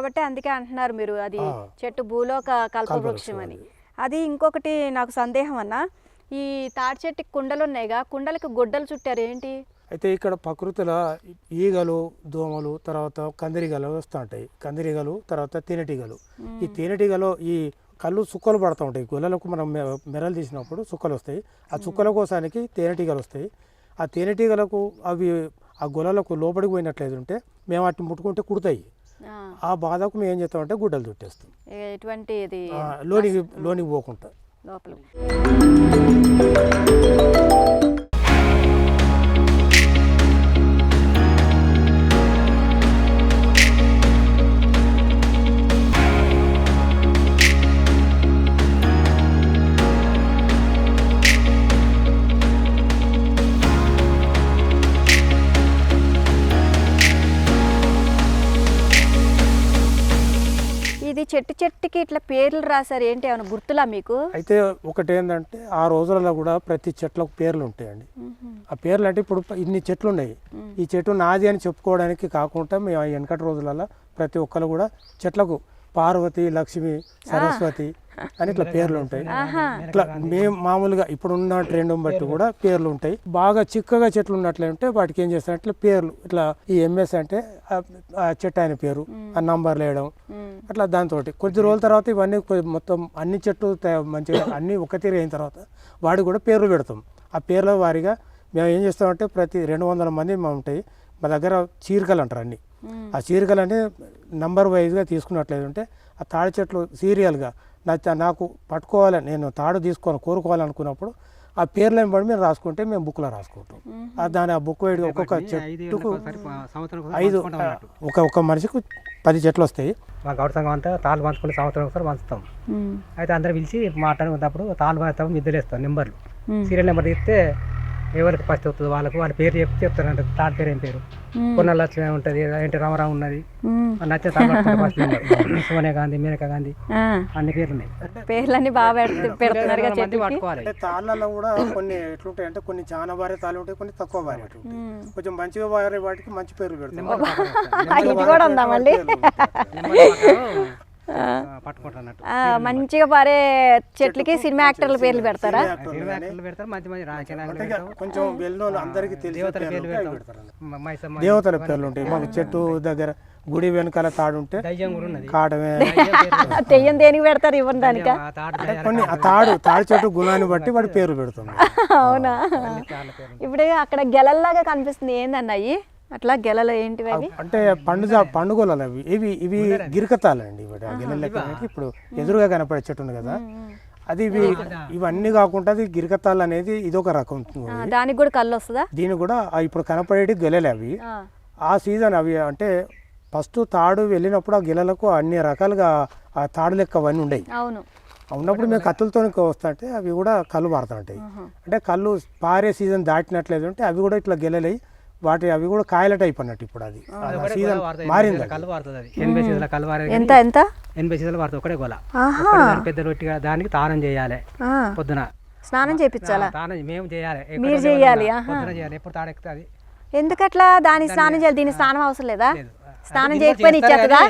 కాబట్టి అందుకే అంటున్నారు మీరు. అది. చెట్టు భూలోక కల్పవృక్షం అని. అది ఇంకొకటి నాకు సందేహం అన్న ఈ తాడి చెట్టుకి కుండలు ఉన్నాయిగా కుండలకి గుడ్డలు చుట్టారు ఏంటి? అయితే ఇక్కడ ప్రకృతిలో ఈగలు దోమలు తర్వాత కందిరీగలు వస్తూ ఉంటాయి. కందిరీగలు తర్వాత తేనెటీగలు. ఈ తేనెటీగలు ఈ కళ్ళు చుక్కలు పడుతూ ఉంటాయి. గొల్లలకు మనం మెరలు తీసినప్పుడు చుక్కలు వస్తాయి. ఆ చుక్కల కోసానికి తేనెటీగలు వస్తాయి. ఆ తేనెటీగలకు అవి ఆ గొల్లలకు లోపలికి పోయినట్లయితే ఉంటే మేము వాటిని ముట్టుకుంటే కుడతాయి. ఆ, బాధకు మేము ఏం చేస్తామంటే గుడ్డలు చుట్టేస్తాం. ఎటువంటి లోనికి లోనికి పోకుండా. లోపల చెట్టుకి ఇట్లా పేర్లు రాశారు ఏంటి? ఏమైనా గుర్తులా మీకు? అయితే ఒకటి ఏంటంటే ఆ రోజులలో కూడా ప్రతి చెట్లకు పేర్లు ఉంటాయండి. ఆ పేర్లు అంటే ఇప్పుడు ఇన్ని చెట్లు ఉన్నాయి ఈ చెట్టు నాది అని చెప్పుకోవడానికి కాకుండా మేము ఆ వెనకటి రోజులలో ప్రతి ఒక్కరు కూడా చెట్లకు పార్వతి లక్ష్మి సరస్వతి అని ఇట్లా పేర్లు ఉంటాయి. ఇట్లా మేము మామూలుగా ఇప్పుడున్న ట్రెండ్ బట్టి కూడా పేర్లు ఉంటాయి. బాగా చిక్కగా చెట్లు ఉన్నట్లయితే వాటికి ఏం చేస్తాం ఇట్లా పేర్లు. ఇట్లా ఈ ఎంఎస్ అంటే ఆ- చెట్టు ఆయన పేరు. ఆ నంబర్లు వేయడం. అట్లా దాంతో కొద్ది రోజుల తర్వాత ఇవన్నీ మొత్తం అన్ని చెట్లు మంచిగా అన్ని ఒక తీరు అయిన తర్వాత వాడికి కూడా పేర్లు పెడతాం. ఆ పేర్ల వారిగా మేము ఏం చేస్తామంటే ప్రతి రెండు వందల మంది మా ఉంటాయి. మా దగ్గర చీరికలు అంటారు అన్ని. ఆ చీరికలు అంటే నంబర్ వైజ్గా తీసుకున్నట్లయితే ఉంటే ఆ తాడి చెట్లు సీరియల్గా నా నాకు పట్టుకోవాలని నేను తాడు తీసుకొని కోరుకోవాలనుకున్నప్పుడు ఆ పేర్లను బట్టి మేము రాసుకుంటే మేము బుక్లో రాసుకుంటాం. ఆ దాని ఆ బుక్ వైడ్ ఒక్కొక్క చెట్టుకు ఐదు ఒక ఒక మనిషికి పది చెట్లు వస్తాయి. మా గౌడ సంఘం అంతా తాళ్ళు పంచుకుని సంవత్సరం ఒకసారి పంచుతాం. అయితే అందరు పిలిచి మాట్లాడుకున్నప్పుడు తాళ్ళు పంచుతాం మిద్దెలు వేస్తాం నెంబర్లు. సీరియల్ నెంబర్ తీస్తే ఎవరికి ఫస్ట్ వస్తుంది వాళ్ళకు వాళ్ళ పేరు చెప్పి చెప్తారంట. తాళ్ళ పేరు ఏం పేరు. కొన్న లక్ష్మి ఉంటుంది ఏంటి రామారావు ఉన్నది. నచ్చిన సోనియా గాంధీ మేనకా గాంధీ. అన్ని పేర్లు ఉన్నాయి పేర్లన్నీ బాగా పెడుతు- పెడుతున్నారుగా మంది చెట్టుకి. పట్టుకోవాలి. అంటే తాళ్ళలో కూడా కొన్ని ఎట్లుంటాయి అంటే కొన్ని చాలా భారీ తాళ్ళు ఉంటాయి కొన్ని తక్కువ భారీ ఉంటాయి. ఉమ్. కొంచెం మంచిగా భారీ వాటికి మంచి పేర్లు పెడతాం నెంబర్ పక్కన ఆ, ఇది కూడా ఉందా మళ్ళీ? మంచిగా పారే చెట్లకి సినిమా యాక్టర్ల పేర్లు పెడతారా? కొంచెం అందరికి దేవతల పేర్లు ఉంటాయి, అవి పెడతాం పెడతారు మ- మైసమ్మ దేవతల పేర్లు ఉంటాయి. మాకు చెట్టు దగ్గర గుడి వెనకాల తాడు ఉంటే దయ్యం కూడా ఉన్నది. కాడమే. తెయ్యం దేనికి పెడతారు ఇవ్వని దానిక? కొన్ని ఆ తాడు తాడి చెట్టు గుణాన్ని బట్టి వాడి పేరు పెడుతుంది అవునా? ఇప్పుడు అక్కడ గెలల్లాగా కనిపిస్తుంది ఏందన్నాయి అట్లా గెలలు ఏంటివి అవి? అంటే పండుగ పండుగలు అవి. ఇవి ఇవి గిరికతాలండి ఇవి. అనేది ఇప్పుడు ఎదురుగా కనపడే చెట్టు ఉంది కదా. అది ఇవి ఇవన్నీ కాకుండా అది గిరికతాలు అనేది ఇదొక రకం. ఆ, దానికి కూడా కళ్ళు వస్తుందా? దీని కూడా ఇప్పుడు కనపడేటి గెలలే అవి. ఆ. సీజన్ అవి అంటే ఫస్ట్ తాడు వెళ్ళినప్పుడు ఆ గిలలకు అన్ని రకాలుగా ఆ తాడు లెక్క అవన్నీ ఉండేవి అవును. ఉన్నప్పుడు మేము కత్తులతో వస్తుంటే అవి కూడా కళ్ళు పారుతుంటాయి అంటే కళ్ళు పారే సీజన్ దాటినట్లేదు అంటే అవి కూడా ఇట్లా గెలలై వాటి అవి కూడా కాయల టైప్ అన్నట్టు ఇప్పుడు అది. సీజన్ మారింది. కళ్ళు అది. ఎనభై సీజన్ల కళ్ళు ఎంత ఎంత? ఎనభై సీజన్లు ఒకటే గోల. దాని పెద్ద రొట్టిగా దానికి తానం చేయాలి. పొద్దున. స్నానం చేపించాలా తానం మేము చేయాలి మీరు చేయాలి. పొద్దున చేయాలి ఎప్పుడు తాడెక్కుతుంది ఎందుకట్లా దానికి స్నానం చేయాలి? దీనికి స్నానం అవసరం లేదా. స్నానం చేయకపోయినా ఇచ్చేస్తుందా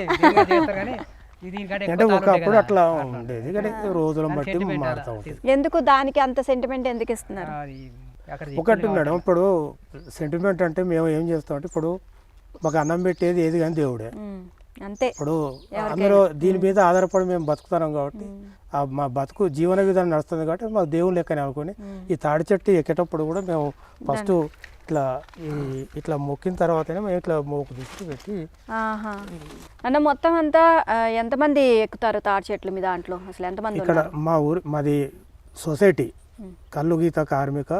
అంటే ఒకప్పుడు అట్లా. ఉండేది కానీ రోజులను బట్టి మారుతూ ఉంటుంది. ఎందుకు దానికి అంత సెంటిమెంట్ ఎందుకు ఇస్తున్నారు? ఒకటి మేడం ఇప్పుడు సెంటిమెంట్ అంటే మేము ఏం చేస్తాం అంటే ఇప్పుడు మాకు అన్నం పెట్టేది ఏది కానీ దేవుడే. అంతే. ఇప్పుడు అందరూ దీని మీద ఆధారపడి మేము బతుకుతున్నాం కాబట్టి ఆ మా బతుకు జీవన విధానం నడుస్తుంది కాబట్టి మాకు దేవుని లెక్కనే అనుకుని ఈ తాడి చెట్టు ఎక్కేటప్పుడు కూడా మేము ఫస్ట్ ఇట్లా ఈ ఇట్లా మొక్కిన తర్వాతనే మేము ఇట్లా మోకు తీసుకు పెట్టి అన్న మొత్తం అంతా ఎంతమంది ఎక్కుతారు తాడి చెట్ల మీద దాంట్లో? అసలు ఎంతమంది ఇక్కడ మా ఊరి మాది సొసైటీ. కల్లు గీత కార్మిక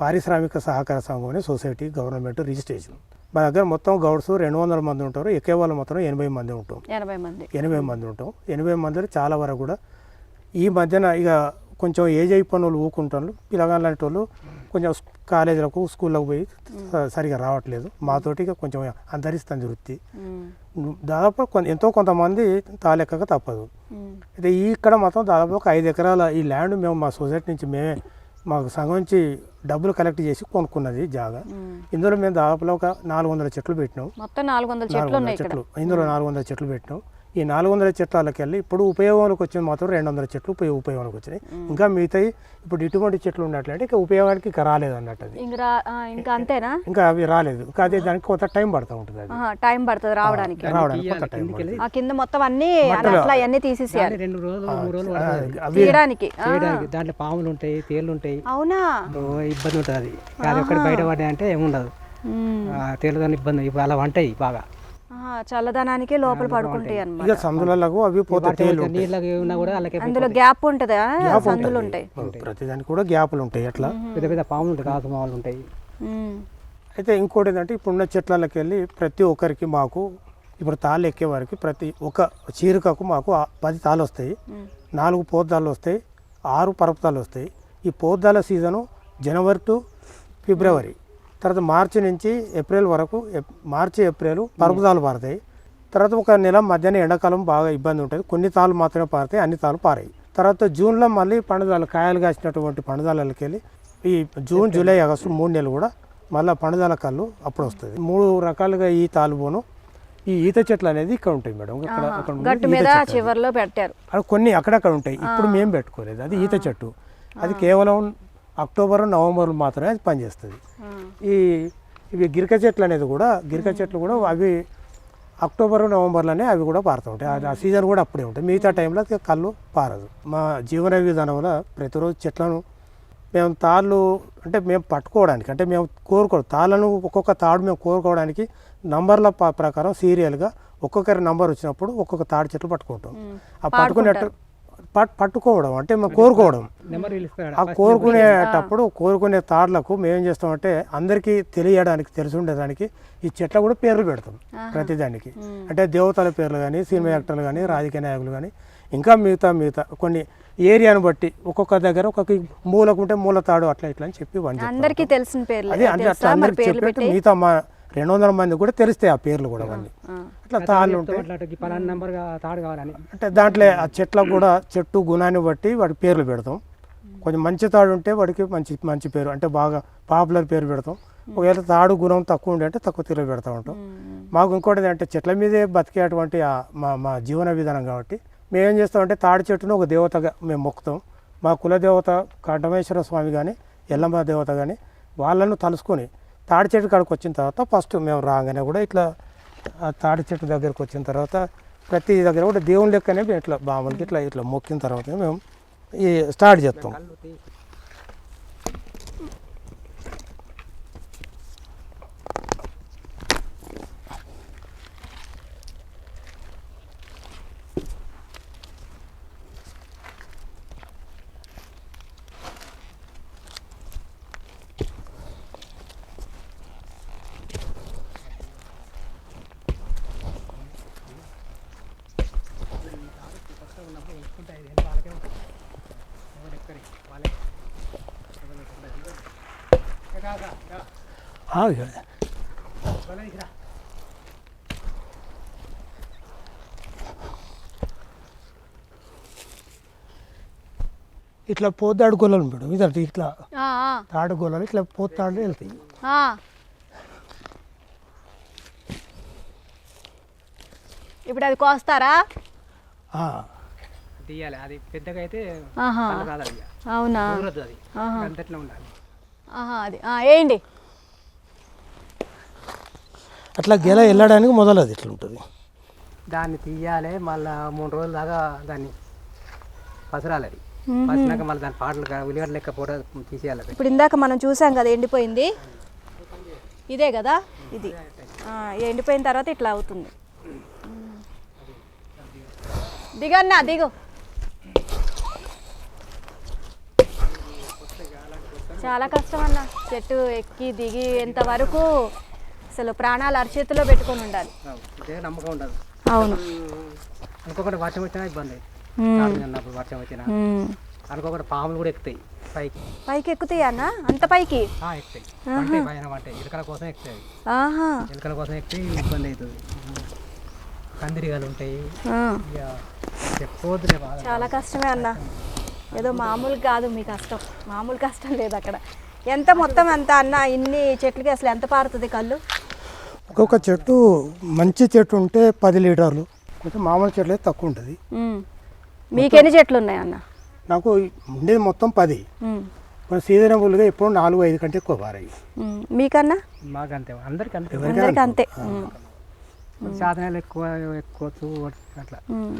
పారిశ్రామిక సహకార సంఘం అనే సొసైటీ గవర్నమెంట్ రిజిస్ట్రేషన్. మా దగ్గర మొత్తం గౌడ్స్ రెండు వందల మంది ఉంటారు. ఎక్కే వాళ్ళు మొత్తం ఎనభై మంది ఉంటాం. ఎనభై మంది. ఎనభై మంది ఉంటాం. ఎనభై మందిలో చాలా వరకు కూడా ఈ మధ్యన ఇక కొంచెం ఏజ్ అయిపోయిన వాళ్ళు ఊకుంటారు పిల్లగాళ్ళ లాంటి వాళ్ళు కొంచెం కాలేజీలకు స్కూళ్ళకు పోయి సరిగా రావట్లేదు. మాతోటి ఇక కొంచెం అంతరిస్తుంది వృత్తి. దాదాపు కొంత ఎంతో కొంతమంది తాలెక్కక తప్పదు. అయితే ఈ ఇక్కడ మొత్తం దాదాపు ఒక ఐదు ఎకరాల ఈ ల్యాండ్ మేము మా సొసైటీ నుంచి మేమే మాకు సంఘం నుంచి డబ్బులు కలెక్ట్ చేసి కొనుక్కున్నది జాగా. ఇందులో మేము దాదాపులో ఒక నాలుగు వందల చెట్లు పెట్టినాం. మొత్తం నాలుగు వందల చెట్లు ఇందులో నాలుగు వందల చెట్లు పెట్టినాం. ఈ నాలుగు వందల చెట్లకి వెళ్ళి ఇప్పుడు ఉపయోగంలోకి వచ్చింది మాత్రం రెండు వందల చెట్లు ఉపయోగ ఉపయోగానికి వచ్చినాయి ఇంకా మిగతాయి ఇప్పుడు ఇటువంటి చెట్లు ఉన్నట్లయితే ఇంకా ఉపయోగానికి ఇంకా రాలేదు అన్నట్టు అది. ఇంక అంతేనా? ఇంకా అవి రాలేదు. ఇంకా అదే దానికి కొంత టైం పడుతూ ఉంటుంది అది. టైం పడుతుంది రావడానికి. రావడానికి కొంత టైం ఆ కింద మొత్తం అన్ని అట్లా అవన్నీ తీసేసేయాలి. రెండు రోజులు మూడు రోజులు తీయడానికి ఆ, చేయడానికి దాంట్లో పాములు ఉంటాయి తేళ్ళు ఉంటాయి అవునా ఇబ్బంది ఉంటుంది. అది అది ఒక్కటి బయట పడ్డాయి అంటే ఏముండదు. తేలుదని ఇబ్బంది. అలా వంటాయి బాగా. చల్లదనానికి లోపల పడుకుంటాయి అన్నమాట. ఇక సందులకు అవి పోతే తేలు ఉంటాయి నీళ్ళకి ఉన్నా కూడా అలాగే అందులో గ్యాప్ ఉంటుందా? సందులు ఉంటాయి ప్రతిదానికి కూడా గ్యాపులు ఉంటాయి అట్లా. పెద్ద పెద్ద పాములు ఉంటాయి పాములు ఉంటాయి. ఉమ్. అయితే ఇంకోటి ఏంటంటే ఇప్పుడున్న చెట్లకి వెళ్ళి ప్రతి ఒక్కరికి మాకు ఇప్పుడు తాళ్ళు ఎక్కే వారికి ప్రతి ఒక్క చీరికకు మాకు ఆ పది తాళ్ళు వస్తాయి. నాలుగు పోద్దాలు వస్తాయి. ఆరు పరపతాలు వస్తాయి. ఈ పోద్దాల సీజను జనవరి టు ఫిబ్రవరి. తర్వాత మార్చి నుంచి ఏప్రిల్ వరకు మార్చి ఏప్రిల్ పరపతాలు పారుతాయి. తర్వాత ఒక నెల మధ్యాహ్నం ఎండాకాలం బాగా ఇబ్బంది ఉంటుంది. కొన్ని తాళ్ళు మాత్రమే పారుతాయి అన్ని తాళ్ళు పారాయి. తర్వాత జూన్లో మళ్ళీ పండుదాలు కాయలు కాసినటువంటి పండుదాలకి వెళ్ళి ఈ జూన్ జూలై ఆగస్టు మూడు నెలలు కూడా మళ్ళీ పండుదాల కళ్ళు అప్పుడు వస్తుంది. మూడు రకాలుగా ఈ తాలుబోను. ఈ ఈత చెట్లు అనేది ఇక్కడ ఉంటాయి మేడం. ఇక్కడ అక్కడ. చివర్లో పెట్టారు. కొన్ని అక్కడక్కడ ఉంటాయి. ఇప్పుడు మేము పెట్టుకోలేదు. అది ఈత చెట్టు. అది కేవలం అక్టోబర్ నవంబర్ మాత్రమే అది పనిచేస్తుంది. ఈ ఇవి గిరిక చెట్లు అనేది కూడా గిరిక చెట్లు కూడా అవి అక్టోబర్ నవంబర్లోనే అవి కూడా పారుతూ ఉంటాయి. ఆ సీజన్ కూడా అప్పుడే ఉంటాయి మిగతా టైంలో కళ్ళు పారదు. మా జీవన విధానంలో ప్రతిరోజు చెట్లను మేము తాళ్ళు అంటే మేము పట్టుకోవడానికి అంటే మేము కోరుకోవడం తాళ్ళను ఒక్కొక్క తాడు మేము కోరుకోవడానికి నంబర్ల ప- ప్రకారం సీరియల్గా ఒక్కొక్కరి నంబర్ వచ్చినప్పుడు ఒక్కొక్క తాడు చెట్లు పట్టుకుంటాం. ఆ పట్టుకునేట పట్ పట్టుకోవడం అంటే మేము కోరుకోవడం. ఆ కోరుకునేటప్పుడు కోరుకునే తాడ్లకు మేము ఏం చేస్తామంటే అందరికీ తెలియడానికి తెలిసి ఉండడానికి ఈ చెట్ల కూడా పేర్లు పెడతాం ప్రతిదానికి. అంటే దేవతల పేర్లు కానీ సినిమా యాక్టర్లు కానీ రాజకీయ నాయకులు కానీ ఇంకా మిగతా మిగతా కొన్ని ఏరియాను బట్టి ఒక్కొక్క దగ్గర ఒక్కొక్క మూలకు ఉంటే మూల తాడు అట్లా ఇట్లా అని చెప్పి అందరికీ తెలిసిన పేర్లు అదే అందరికి పెట్టి మిగతా మా రెండు వందల మంది కూడా తెలుస్తాయి ఆ పేర్లు కూడా ఆ. అట్లా తాళ్ళు ఉంటాయి. అంటే దాంట్లో ఆ చెట్లకు కూడా చెట్టు గుణాన్ని బట్టి వాటి పేర్లు పెడతాం. కొంచెం మంచి తాడు ఉంటే వాడికి మంచి మంచి పేరు అంటే బాగా పాపులర్ పేరు పెడతాం. ఒకవేళ తాడు గుణం తక్కువ ఉండే అంటే తక్కువ తీరు పెడతా ఉంటాం. మాకు ఇంకోటి అంటే చెట్ల మీదే బతికేటువంటి ఆ మా మా జీవన విధానం కాబట్టి మేము ఏం చేస్తామంటే తాడి చెట్టును ఒక దేవతగా మేము మొక్కుతాం. మా కుల దేవత కంఠమేశ్వర స్వామి కానీ ఎల్లమ్మ దేవత కానీ వాళ్ళను తలుసుకొని తాడి చెట్టు కాడికి వచ్చిన తర్వాత ఫస్ట్ మేము రాగానే కూడా ఇట్లా తాడి చెట్టు దగ్గరికి వచ్చిన తర్వాత ప్రతి దగ్గర కూడా దేవుని లెక్కనే మేము ఇట్లా బాములకి ఇట్లా ఇట్లా మొక్కిన తర్వాత మేము ఈ స్టార్ట్ చేస్తాం. ఆగు. ఇట్లా పోతాడు గొల్లలు మేడం ఇదంటే ఇట్లా తాడు గొల్లలు ఇట్లా పోతాడు వెళ్తాయి. ఆ. ఇప్పుడు అది కోస్తారా? ఆ. తీయాలి. అది పెద్దగా అయితే అవునా? అది. వేయండి. అట్లా గెల వెళ్ళడానికి మొదలది ఇట్లా ఉంటుంది దాన్ని తీయాలి మళ్ళీ మూడు రోజుల దాకా దాన్ని పసరాలి అది పసినాక మళ్ళీ దాని పాటలు ఉల్లిగడ్డ లెక్క పూట తీసేయాలి అది ఇప్పుడు ఇందాక మనం చూసాం కదా ఎండిపోయింది. ఇదే కదా ఇది. ఆ, ఎండిపోయిన తర్వాత ఇట్లా అవుతుంది. దిగన్నా దిగు. చాలా కష్టం అన్న. చెట్టు ఎక్కి దిగి ఎంత వరకు అసలు ప్రాణాలు అరచేతిలో పెట్టుకొని ఉండాలి. నమ్మకం ఉండదు. అవును. అనుకోకుండా వర్షం వచ్చినా ఇబ్బంది. అన్నప్పుడు వర్షం వచ్చినా. అనుకోకుండా పాములు కూడా ఎక్కుతాయి పైకి. పైకి ఎక్కుతాయి అన్న? అంత పైకి? ఎక్కుతాయి. అంటే ఎలుకల కోసం ఎక్కుతాయి. ఎలుకల కోసం ఎక్కితే ఇబ్బంది అవుతుంది. కందిరిగాలు ఉంటాయి. బాగా చాలా కష్టమే అన్న. ఏదో మామూలు కాదు మీ కష్టం. మామూలు కష్టం లేదు అక్కడ. ఎంత మొత్తం ఎంత అన్న? ఇన్ని చెట్లకి అసలు ఎంత పారుతుంది కళ్ళు? ఒక్కొక్క చెట్టు మంచి చెట్టు ఉంటే పది లీటర్లు. కొంచెం మామూలు చెట్లు అయితే తక్కువ ఉంటుంది. ఉమ్. మీకెన్ని చెట్లు ఉన్నాయి అన్న? నాకు ఉండేది మొత్తం పది. మన సీజనబుల్గా ఎప్పుడు నాలుగు ఐదు కంటే ఎక్కువ పారాయి ఉమ్. మీకన్నా? మాకు అంతే అందరికి అంతే అందరికి అంతే ఉమ్. సాధనాలు ఎక్కువ ఎక్కువచ్చు అట్లా.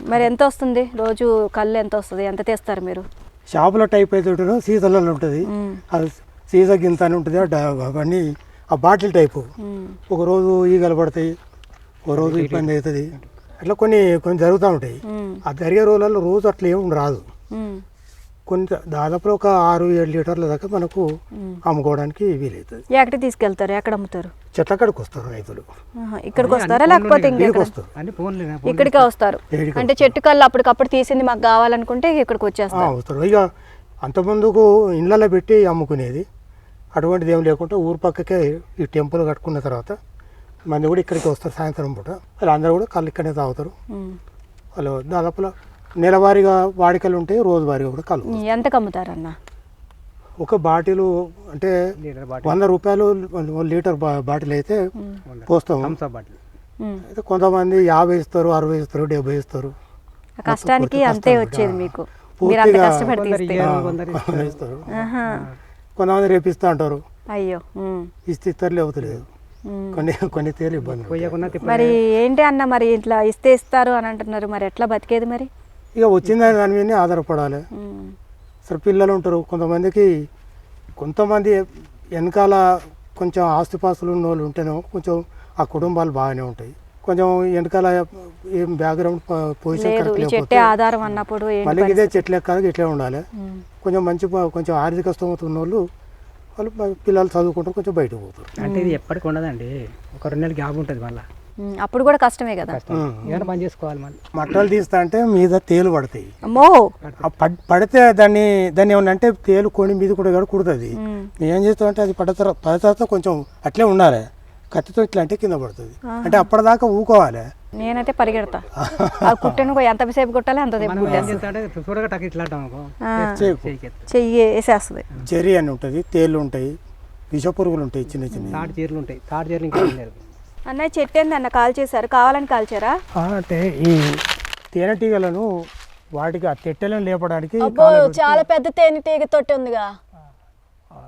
మరి ఎంత వస్తుంది? రోజు కళ్ళు ఎంత వస్తుంది? ఎంత తెస్తారు మీరు? షాపులో టైప్ అయితే సీజన్లలో ఉంటుంది. అది సీజ గింత అని ఉంటుంది అవన్నీ ఆ బాటిల్ టైపు. ఒక రోజు ఈగలు పడతాయి ఒక రోజు ఇబ్బంది అవుతుంది. అట్లా కొన్ని కొన్ని జరుగుతూ ఉంటాయి. ఆ జరిగే రోజులలో రోజు అట్లా ఏమి రాదు. కొంత దాదాపు ఒక ఆరు ఏడు లీటర్ల దాకా మనకు. అమ్ముకోవడానికి వీలవుతుంది. ఎక్కడికి తీసుకెళ్తారు? ఎక్కడ అమ్ముతారు? చెట్ల కాడికి వస్తారు రైతులు. ఇక్కడికి వస్తారా? లేకపోతే వస్తారు ఇక్కడికే వస్తారు. అంటే చెట్టు కళ్ళు అప్పటికప్పుడు తీసింది మాకు కావాలనుకుంటే ఇక్కడికి వచ్చేస్తారు. వస్తారు. ఇక అంతకుముందుకు ఇళ్ళల్లో పెట్టి అమ్ముకునేది. అటువంటిది ఏం లేకుండా ఊరు పక్కకే ఈ టెంపుల్ కట్టుకున్న తర్వాత మంది కూడా ఇక్కడికి వస్తారు సాయంత్రం పూట. వాళ్ళు అందరూ కూడా కళ్ళు ఇక్కడనే తాగుతారు. వాళ్ళు దాదాపులో నెలవారీగా వాడికలు ఉంటాయి రోజువారీగా కూడా కళ్ళు ఎంతకు అమ్ముతారన్న ఒక బాటిల్ అంటే వంద రూపాయలు లీటర్ బా- బాటిల్ అయితే పోస్తాం బాటిల్. అయితే కొంతమంది యాభై ఇస్తారు అరవై ఇస్తారు డెబ్బై ఇస్తారు. ఆ కష్టానికి అంతే వచ్చేది. మీకు. ఇస్తారు. కొంతమంది రేపిస్తా అంటారు. అయ్యో. ఇస్తే ఇస్తారు లేకపోతే లేదు. ఉమ్. కొన్ని కొన్ని తేలి ఇబ్బంది మరి ఏంటి అన్న మరి ఇట్లా ఇస్తే ఇస్తారు అని అంటున్నారు మరి ఎట్లా బతికేది మరి? ఇక వచ్చిందని దాని మీదనే ఆధారపడాలి. సరే పిల్లలు ఉంటారు కొంతమందికి కొంతమంది వెనకాల కొంచెం ఆస్తిపాస్తులు ఉన్న వాళ్ళు ఉంటేనే కొంచెం ఆ కుటుంబాలు బాగానే ఉంటాయి. కొంచెం వెనకాల ఏం బ్యాక్గ్రౌండ్ పొజిషన్ కరెక్ట్ ఈ లేకపోతే చెట్టే ఆధారం అన్నప్పుడు ఏంటి మళ్ళీ ఇదే చెట్లు ఎక్కాలి ఇట్లే ఉండాలి. కొంచెం మంచి కొంచెం ఆర్థిక స్తోమత ఉన్న వాళ్ళు వాళ్ళు పిల్లలు చదువుకుంటారు కొంచెం బయటకు పోతారు. అంటే ఇది ఎప్పటికి ఉండదండి. ఒక రెండు నెలలు గ్యాప్ ఉంటుంది మళ్ళీ. అప్పుడు కూడా కష్టమే కదా? పని చేసుకోవాలి మళ్ళీ. మట్టలు తీస్తా అంటే మీద తేలు పడతాయి. అమ్మో! పడితే దాన్ని దాన్ని ఏమన్నా అంటే తేలు కొని మీద కూడా కూడా కుడుతుంది. మేము ఏం చేస్తాం అంటే అది పడ్డ తర్వాత పడిన తర్వాత కొంచెం అట్లే ఉండాలి. కత్తితో ఇట్లా అంటే కింద పడుతుంది. అంటే అప్పటిదాకా ఊకోవాలి. నేనైతే పరిగెడతా. ఆ కుట్టను ఎంతసేపు కుట్టాలి అంత సేపు మనం ఏం కుట్టేస్తా. చేస్తా అంటే చూడగా టక్ ఇట్లా అంటాం అనుకో. ఆ. చేయకు. చేయికెత్తా చెయ్యి వేసేస్తుంది. జరి అని ఉంటుంది తేళ్ళు ఉంటాయి విష పురుగులు ఉంటాయి చిన్న చిన్న తాటి చీరలు ఉంటాయి. తాటి చీరలు ఇంకా లేదు అన్నయ్య చెట్టు అన్న? కాల్ చేశారు. కావాలని కాల్చారా అంటే ఈ తేనెటీగలను వాటికి ఆ తెట్టెలను లేపడానికి అబ్బో చాలా పెద్ద తేనె తీగ తొట్టి ఉందిగా.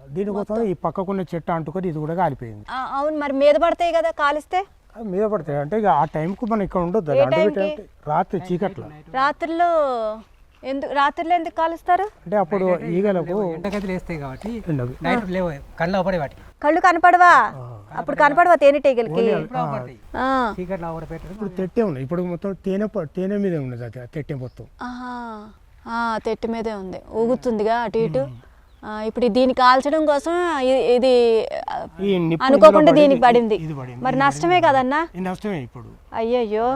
దీనికోసం ఈ పక్కకున్న చెట్టు అంటుకొని ఇది కూడా కాలిపోయింది. ఆ, అవును మరి మీద పడతాయి కదా కాలిస్తే? మీద పడతాయి. అంటే ఇక ఆ టైంకు మనం ఇక్కడ ఉండొద్దు? అంటే రాత్రి చీకట్ల. రాత్రిలో ఎందుకు రాత్రిలో ఎందుకు కాలుస్తారు? అంటే అప్పుడు ఈగలకు ఎండకైతే లేస్తాయి కాబట్టి ఉండదు. నైట్ లేవు కళ్ళు కనపడవా? అప్పుడు కనపడవా అవడ పెట్టరు ఇప్పుడు తెట్టే ఉంది ఇప్పుడు మొత్తం తేనె తేనె మీద ఉన్నది అది తెట్టె మొత్తం. తెట్టు మీదే ఉంది. ఊగుతుందిగా అటు ఇటు? ఇప్పుడు దీన్ని కాల్చడం కోసం ఇది అనుకోకుండా దీనికి పడింది. ఇది పడింది. మరి నష్టమే కదన్నా? నష్టమే ఇప్పుడు. అయ్యయ్యో.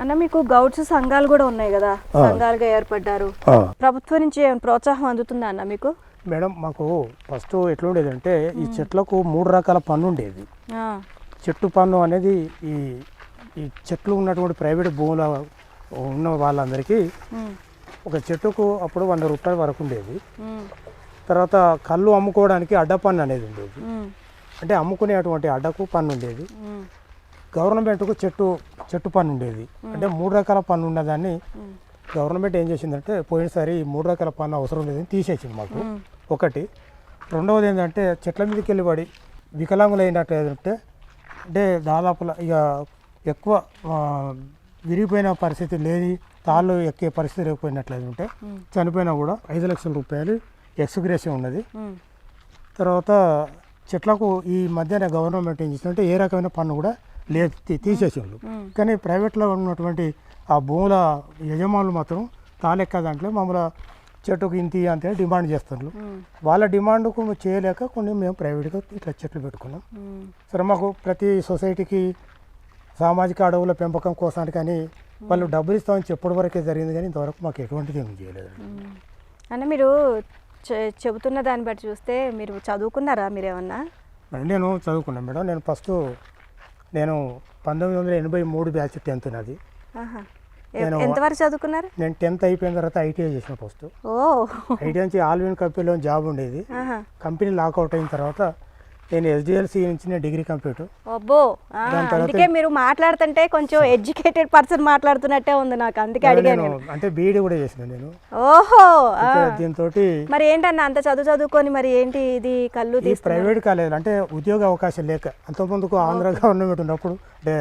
అన్న మీకు గౌడ్స్ సంఘాలు కూడా ఉన్నాయి కదా? సంఘాలుగా ఏర్పడ్డారు. ప్రభుత్వం నుంచి ఏమైనా ప్రోత్సాహం అందుతుందా అన్న మీకు? మేడం మాకు ఫస్ట్ ఎట్లా ఉండేది అంటే ఈ చెట్లకు మూడు రకాల పన్ను ఉండేది. ఆ, చెట్టు పన్ను అనేది ఈ ఈ చెట్లు ఉన్నటువంటి ప్రైవేట్ భూముల ఉన్న వాళ్ళందరికీ ఒక చెట్టుకు అప్పుడు వంద రూపాయల వరకు ఉండేది. తర్వాత కళ్ళు అమ్ముకోవడానికి అడ్డ పన్ను అనేది ఉండేది. అంటే అమ్ముకునేటువంటి అడ్డకు పన్ను ఉండేది. గవర్నమెంట్కు చెట్టు చెట్టు పన్ను ఉండేది. అంటే మూడు రకాల పన్ను ఉన్నదాన్ని గవర్నమెంట్ ఏం చేసిందంటే పోయినసారి ఈ మూడు రకాల పన్ను అవసరం లేదని తీసేసింది మాకు. ఒకటి. రెండవది ఏంటంటే చెట్ల మీదకి వెళ్ళి పడి వికలాంగులు అయినట్టు ఏంటంటే అంటే దాదాపులా ఇక ఎక్కువ విరిగిపోయిన పరిస్థితి లేని తాళ్ళు ఎక్కే పరిస్థితి లేకపోయినట్లయితే ఉంటే చనిపోయినా కూడా ఐదు లక్షల రూపాయలు ఎక్స్గ్రేషన్ ఉన్నది. తర్వాత చెట్లకు ఈ మధ్యన గవర్నమెంట్ ఏం చేసిందంటే ఏ రకమైన పన్ను కూడా లేదు తీ- తీసేసిండ్రు. ఉమ్. కానీ ప్రైవేట్లో ఉన్నటువంటి ఆ భూముల యజమానులు మాత్రం తాలెక్క దాంట్లో మమ్మల్ని చెట్టుకు ఇంతి అంతే డిమాండ్ చేస్తున్నారు వాళ్ళ డిమాండ్కు చేయలేక కొన్ని మేము ప్రైవేట్గా ఇట్లా చెట్లు పెట్టుకున్నాం. సరే మాకు ప్రతి సొసైటీకి సామాజిక అడవుల పెంపకం కోసానికి కానీ వాళ్ళు డబ్బులు ఇస్తామని చెప్పడం వరకే జరిగింది కానీ ఇంతవరకు మాకు ఎటువంటిది ఏమి చేయలేదు. అన్న మీరు చెబుతున్న దాన్ని బట్టి చూస్తే మీరు చదువుకున్నారా మరి నేను చదువుకున్నాను మేడం. నేను ఫస్ట్ నేను పంతొమ్మిది వందల ఎనభై మూడు బ్యాచ్ టెన్త్ నాది. నేను- ఎంతవరకు చదువుకున్నారు? నేను టెన్త్ అయిపోయిన తర్వాత ఐటీఐ చేసిన ఫస్ట్. ఓ ఐటీఐ నుంచి ఆల్విన్ కంపెనీలో జాబ్ ఉండేది. కంపెనీ లాకౌట్ అయిన తర్వాత నేను ఎస్డిఎల్సి నుంచి నేను డిగ్రీ కంప్లీట్ అబ్బో అందుకే మీరు మాట్లాడుతుంటే కొంచెం ఎడ్యుకేటెడ్ పర్సన్ మాట్లాడుతున్నట్టే ఉంది నాకు అందుకే అడిగాను అంటే బీఈడి కూడా చేసిన నేను. ఓహో. దీంతో మరి ఏంటన్న అంత చదువు చదువుకొని మరి ఏంటి ఇది కళ్ళు ప్రైవేట్ కాలేజీలు అంటే ఉద్యోగ అవకాశం లేక అంతకుముందుకు ఆంధ్ర గవర్నమెంట్ ఉన్నప్పుడు అంటే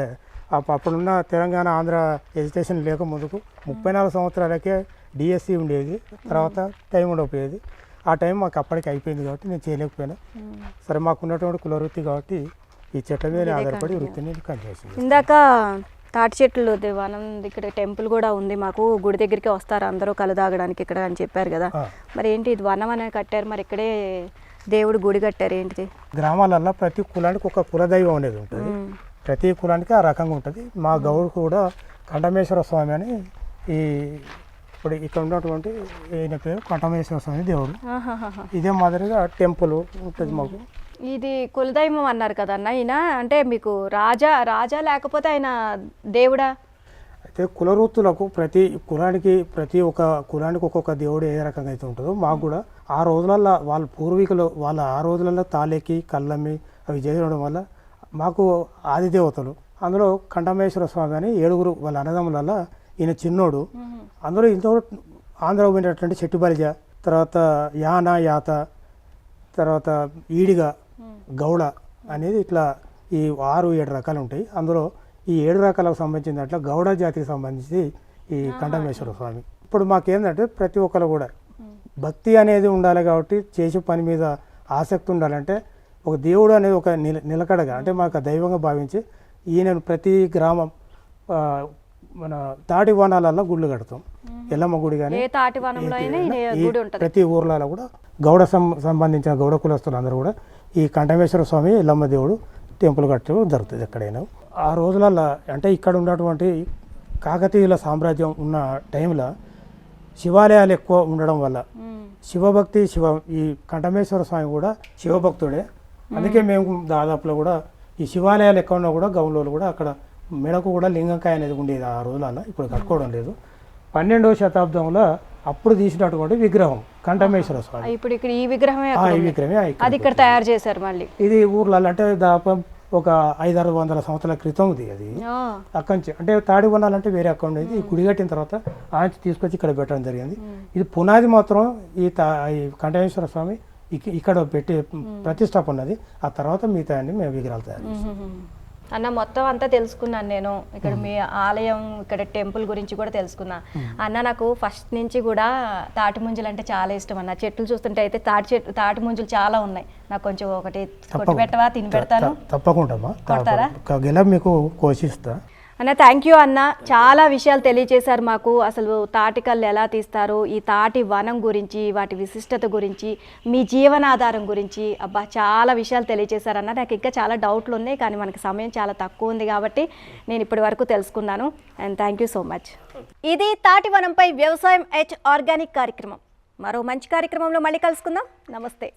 అప్ప- అప్పుడున్న తెలంగాణ ఆంధ్ర ఎడ్యుకేషన్ లేక ముందుకు ముప్పై నాలుగు సంవత్సరాలకే డిఎస్సి ఉండేది తర్వాత టైం ఉండకపోయేది. ఆ టైం మాకు అప్పటికి అయిపోయింది కాబట్టి నేను చేయలేకపోయినా. సరే మాకు ఉన్నటువంటి కుల వృత్తి కాబట్టి ఈ చెట్ల మీద ఆధారపడి వృత్తిని కంటిన్యూ చేసింది ఇందాక తాటి చెట్లు ది- వనం ఇక్కడ టెంపుల్ కూడా ఉంది. మాకు గుడి దగ్గరికి వస్తారు అందరూ కలు తాగడానికి ఇక్కడ అని చెప్పారు కదా. మరి ఏంటి ఇది వనం అనేది కట్టారు? మరి ఇక్కడే దేవుడు గుడి కట్టారు ఏంటిది? గ్రామాలల్లో ప్రతి కులానికి ఒక కులదైవం అనేది ఉంటుంది. ప్రతి కులానికి ఆ రకంగా ఉంటుంది. మా గౌడు కూడా కంఠమేశ్వర స్వామి అని ఈ ఇప్పుడు ఇక్కడ ఉన్నటువంటి ఈయన పేరు కంఠమేశ్వర స్వామి దేవుడు. ఇదే మాదిరిగా టెంపుల్ ఉంటుంది మాకు. ఇది కులదైవం అన్నారు కదా అన్న ఈయన. అంటే మీకు రాజా రాజా లేకపోతే ఆయన దేవుడా? అయితే కుల వృత్తులకు ప్రతి కులానికి ప్రతి ఒక్క కులానికి ఒక్కొక్క దేవుడు ఏ రకంగా అయితే ఉంటుందో మాకు కూడా ఆ రోజులల్లో వాళ్ళ పూర్వీకులు వాళ్ళ ఆ రోజులలో తాలేకి కళ్ళమ్మి అవి చేయడం వల్ల మాకు ఆది దేవతలు. అందులో కంఠమేశ్వర స్వామి అని ఏడుగురు వాళ్ళ అన్నదమ్ములలో ఈయన చిన్నోడు. అందులో ఇంతో ఆంధ్ర పోయినటువంటి చెట్టు బలిజ తర్వాత యాన యాత తర్వాత ఈడిగ గౌడ అనేది ఇట్లా ఈ ఆరు ఏడు రకాలు ఉంటాయి. అందులో ఈ ఏడు రకాలకు సంబంధించిన దాంట్లో గౌడ జాతికి సంబంధించి ఈ కంఠమేశ్వర స్వామి. ఇప్పుడు మాకేందంటే ప్రతి ఒక్కరు కూడా భక్తి అనేది ఉండాలి కాబట్టి చేసే పని మీద ఆసక్తి ఉండాలంటే ఒక దేవుడు అనేది ఒక నిల నిలకడగా అంటే మాకు దైవంగా భావించి ఈయనను ప్రతి గ్రామం మన తాటి వనాలలో గుళ్ళు కడతాం. ఎల్లమ్మ గుడి కానీ ప్రతి ఊర్లలో కూడా గౌడ సంబంధించిన గౌడ కులస్తులు అందరూ కూడా ఈ కంఠమేశ్వర స్వామి ఎల్లమ్మ దేవుడు టెంపుల్ కట్టడం జరుగుతుంది ఎక్కడైనా. ఆ రోజులలో అంటే ఇక్కడ ఉన్నటువంటి కాకతీయుల సామ్రాజ్యం ఉన్న టైంలో శివాలయాలు ఎక్కువ ఉండడం వల్ల. శివభక్తి శివ ఈ కంఠమేశ్వర స్వామి కూడా శివభక్తుడే. అందుకే మేము దాదాపులో కూడా ఈ శివాలయాలు ఎక్కడ ఉన్నా కూడా గౌన్లో కూడా అక్కడ మెడకు కూడా లింగంకాయ అనేది ఉండేది ఆ రోజులలో ఇప్పుడు కట్టుకోవడం లేదు. పన్నెండవ శతాబ్దంలో అప్పుడు తీసినటువంటి విగ్రహం కంఠమేశ్వర స్వామి. ఇప్పుడు ఇక్కడ ఈ విగ్రహమే ఈ. విగ్రహమే ఇక్కడ అది ఇక్కడ తయారు చేశారు మళ్ళీ. ఇది ఊర్లలో అంటే దాదాపు ఒక ఐదారు వందల సంవత్సరాల క్రితం ఉంది అది. అక్కడి నుంచి అంటే తాడి వనాలంటే వేరే అక్కడ ఉండేది. ఈ గుడి కట్టిన తర్వాత ఆ నుంచి తీసుకొచ్చి ఇక్కడ పెట్టడం జరిగింది. ఇది పునాది మాత్రం ఈ తా ఈ కంఠమేశ్వర స్వామి ఇక- ఇక్కడ పెట్టి ప్రతిష్టాపన ఉన్నది. ఆ తర్వాత మిగతా అన్ని మేము విగ్రహాలు తయారు చేస్తాం. అన్న మొత్తం అంతా తెలుసుకున్నాను నేను. ఇక్కడ మీ ఆలయం ఇక్కడ టెంపుల్ గురించి కూడా తెలుసుకున్నా. అన్న నాకు ఫస్ట్ నుంచి కూడా తాటి ముంజలు అంటే చాలా ఇష్టం అన్న. చెట్లు చూస్తుంటే అయితే తాటి చెట్లు తాటి ముంజలు చాలా ఉన్నాయి. నాకు కొంచెం ఒకటి కొట్టి పెట్టవా తిని పెడతాను. తప్పకుండా. కొడతారా? గెల మీకు కోసిస్తా అన్న థ్యాంక్ యూ అన్న. చాలా విషయాలు తెలియజేశారు మాకు. అసలు తాటికల్లు ఎలా తీస్తారు ఈ తాటి వనం గురించి వాటి విశిష్టత గురించి మీ జీవనాధారం గురించి. అబ్బా చాలా విషయాలు తెలియజేశారు అన్న. నాకు ఇంకా చాలా డౌట్లు ఉన్నాయి కానీ మనకి సమయం చాలా తక్కువ ఉంది కాబట్టి నేను ఇప్పటి వరకు తెలుసుకున్నాను. And thank you so much ఇది తాటి వనంపై వ్యవసాయం హెచ్ ఆర్గానిక్ కార్యక్రమం. మరో మంచి కార్యక్రమంలో మళ్ళీ కలుసుకుందాం. నమస్తే.